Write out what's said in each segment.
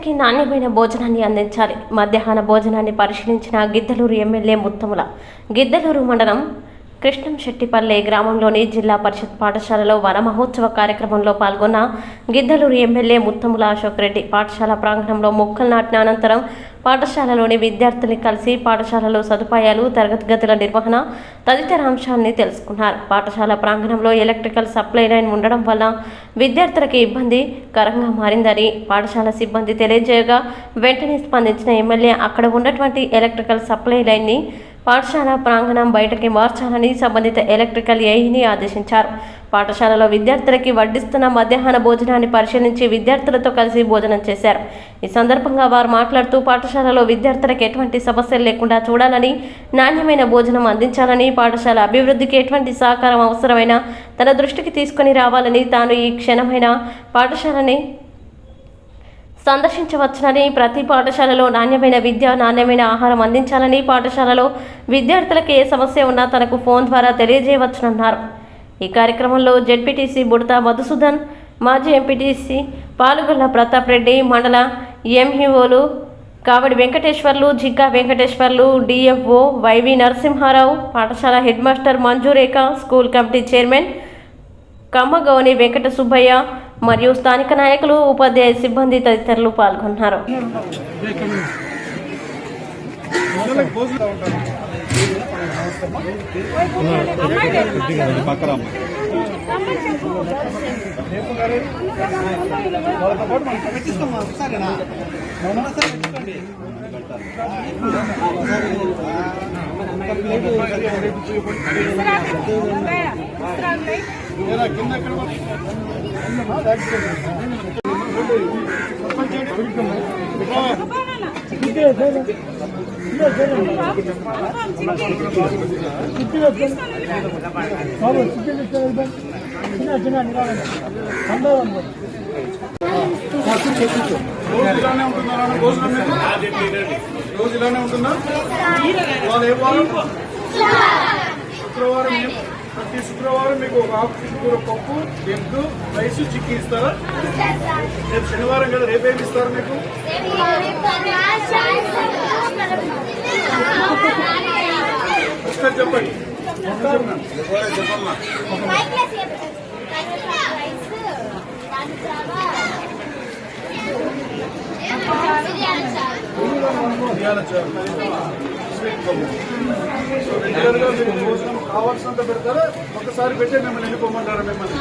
విద్యార్థులకి నాణ్యమైన భోజనాన్ని అందించాలి. మధ్యాహ్న భోజనాన్ని పరిశీలించిన గిద్దలూరు ఎమ్మెల్యే ముత్తముల. గిద్దలూరు మండలం కృష్ణంశెట్టిపల్లె గ్రామంలోని జిల్లా పరిషత్ పాఠశాలలో వన మహోత్సవ కార్యక్రమంలో పాల్గొన్న గిద్దలూరు ఎమ్మెల్యే ముత్తముల అశోక్ రెడ్డి పాఠశాల ప్రాంగణంలో మొక్కలు నాటిన అనంతరం పాఠశాలలోని విద్యార్థుల్ని కలిసి పాఠశాలలో సదుపాయాలు తరగతి గదుల నిర్వహణ తదితర అంశాన్ని తెలుసుకున్నారు. పాఠశాల ప్రాంగణంలో ఎలక్ట్రికల్ సప్లై లైన్ ఉండడం వల్ల విద్యార్థులకు ఇబ్బందికరంగా మారిందని పాఠశాల సిబ్బంది తెలియజేయగా వెంటనే స్పందించిన ఎమ్మెల్యే అక్కడ ఉన్నటువంటి ఎలక్ట్రికల్ సప్లై లైన్ని పాఠశాల ప్రాంగణం బయటకి మార్చాలని సంబంధిత ఎలక్ట్రికల్ ఏఈని ఆదేశించారు. పాఠశాలలో విద్యార్థులకి వడ్డిస్తున్న మధ్యాహ్న భోజనాన్ని పరిశీలించి విద్యార్థులతో కలిసి భోజనం చేశారు. ఈ సందర్భంగా వారు మాట్లాడుతూ పాఠశాలలో విద్యార్థులకు ఎటువంటి సమస్యలు లేకుండా చూడాలని నాణ్యమైన భోజనం అందించాలని పాఠశాల అభివృద్ధికి ఎటువంటి సహకారం అవసరమైన తన దృష్టికి తీసుకొని రావాలని తాను ఈ క్షణమైన పాఠశాలని సందర్శించవచ్చునని ప్రతి పాఠశాలలో నాణ్యమైన విద్య నాణ్యమైన ఆహారం అందించాలని పాఠశాలలో విద్యార్థులకు ఏ సమస్య ఉన్నా తనకు ఫోన్ ద్వారా తెలియజేయవచ్చునన్నారు. ఈ కార్యక్రమంలో జెడ్పీటీసీ బుడత మధుసూదన్ మాజీ ఎంపీటీసీ పాలుగొల్ల ప్రతాప్ రెడ్డి మండల ఎంఈఓలు కావడి వెంకటేశ్వర్లు జిగ్గా వెంకటేశ్వర్లు డిఎఫ్ఓ వైవి నరసింహారావు పాఠశాల head master Manjurekha school committee chairman Kammagouni Venkata Subbaiah మరియు స్థానిక నాయకులు ఉపాధ్యాయ సిబ్బంది తదితరులు పాల్గొన్నారు. చిన్న చిన్న. రోజు ఇలానే ఉంటున్నారా మీకు? రోజు ఇలానే ఉంటుందా వాళ్ళు ఏ వారం శుక్రవారం ప్రతి శుక్రవారం మీకు ఒక హాఫ్ కూర పప్పు ఎగ్ రైస్ చిక్కీ ఇస్తారా? రేపు శనివారం కదా రేపేమి ఇస్తారు మీకు? ఒకసారి చెప్పండి. చెప్పండి. సో రెగ్యులర్గా మీకు భోజనం కావాల్సినంత పెడతారా? ఒకసారి పెట్టే మిమ్మల్ని వెళ్ళిపోమంటారా మిమ్మల్ని?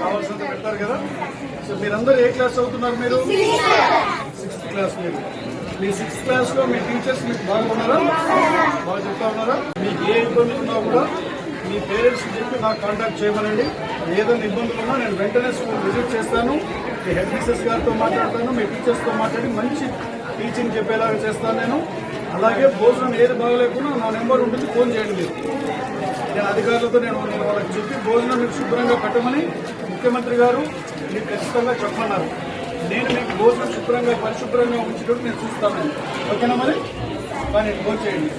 కావాల్సినంత పెడతారు కదా? సో మీరందరూ ఏ క్లాస్ చదువుతున్నారు మీరు? సిక్స్త్ క్లాస్ మీరు. మీ సిక్స్త్ క్లాస్లో మీ టీచర్స్ మీకు బాగున్నారా బాగా చెప్తా ఉన్నారా? మీకు ఏ ఇబ్బంది ఉన్నా కూడా మీ పేరెంట్స్ చెప్పి నాకు కాంటాక్ట్ చేయమనండి. ఏదైనా ఇబ్బందులు ఉన్నా నేను వెంటనే స్కూల్ విజిట్ చేస్తాను. మీ హెడ్ మిస్సెస్ గారితో మాట్లాడతాను మీ టీచర్స్తో మాట్లాడి మంచి టీచింగ్ చెప్పేలాగా చేస్తాను నేను. అలాగే భోజనం ఏది బాగలేకుండా నా నెంబర్ ఉంటుంది ఫోన్ చేయండి మీరు. నేను అధికారులతో నేను వాళ్ళకి చెప్పి భోజనం మీకు శుభ్రంగా పెట్టమని ముఖ్యమంత్రి గారు మీరు ఖచ్చితంగా చెప్పమన్నారు. నేను మీకు భోజనం శుభ్రంగా పరిశుభ్రంగా ఉంచేటట్టు నేను చూస్తాను. ఓకేనా మరి? మరి ఫోన్ చేయండి.